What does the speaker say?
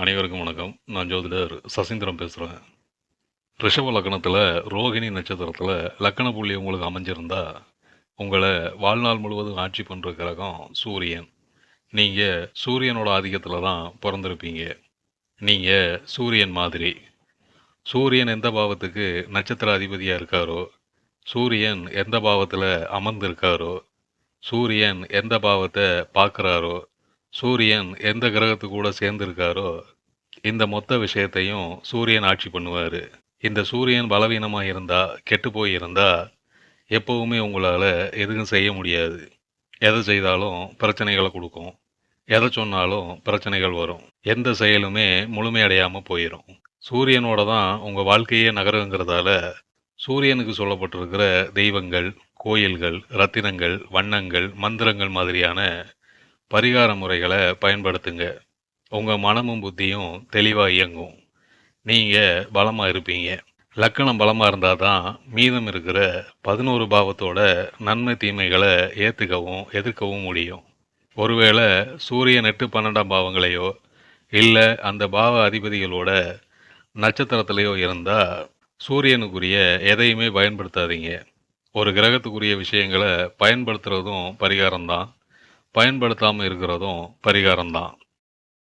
அனைவருக்கும் வணக்கம். நான் ஜோதிடர் சசீந்திரம் பேசுகிறேன் ரிஷப லக்னத்தில் ரோகிணி நட்சத்திரத்தில் லக்கண புள்ளி உங்களுக்கு அமைஞ்சிருந்தா உங்களை வாழ்நாள் முழுவதும் ஆட்சி பண்ணுற கிரகம் சூரியன். நீங்கள் சூரியனோட ஆதிக்கத்தில் தான் பிறந்திருப்பீங்க. நீங்கள் சூரியன் மாதிரி. சூரியன் எந்த பாவத்துக்கு நட்சத்திர அதிபதியாக இருக்காரோ சூரியன் எந்த பாவத்தில் அமர்ந்திருக்காரோ சூரியன் எந்த பாவத்தை பார்க்குறாரோ சூரியன் எந்த கிரகத்து கூட சேர்ந்திருக்காரோ இந்த மொத்த விஷயத்தையும் சூரியன் ஆட்சி பண்ணுவார். இந்த சூரியன் பலவீனமாக இருந்தா கெட்டு போயிருந்தா எப்போவுமே உங்களால் எதுவும் செய்ய முடியாது. எதை செய்தாலும் பிரச்சனைகளை கொடுக்கும். எதை சொன்னாலும் பிரச்சனைகள் வரும். எந்த செயலுமே முழுமையடையாமல் போயிடும் சூரியனோட தான் உங்கள் வாழ்க்கையே நகருங்கிறதால சூரியனுக்கு சொல்லப்பட்டிருக்கிற தெய்வங்கள் கோயில்கள் ரத்தினங்கள் வண்ணங்கள் மந்திரங்கள் மாதிரியான பரிகார முறைகளை பயன்படுத்துங்க. உங்கள் மனமும் புத்தியும் தெளிவாக இயங்கும். நீங்கள் பலமாக இருப்பீங்க. லக்கணம் பலமாக இருந்தால் தான் மீதம் இருக்கிற பதினோரு பாவத்தோட நன்மை தீமைகளை ஏற்றுக்கவும் எதிர்க்கவும் முடியும். ஒருவேளை சூரியன் எட்டு பன்னெண்டாம் பாவங்களையோ இல்லை அந்த பாவ அதிபதிகளோட நட்சத்திரத்திலையோ இருந்தால் சூரியனுக்குரிய எதையுமே பயன்படுத்தாதீங்க. ஒரு கிரகத்துக்குரிய விஷயங்களை பயன்படுத்துகிறதும் பரிகாரம்தான். பயன்படுத்தாமல் இருக்கிறதும் பரிகாரம்தான்.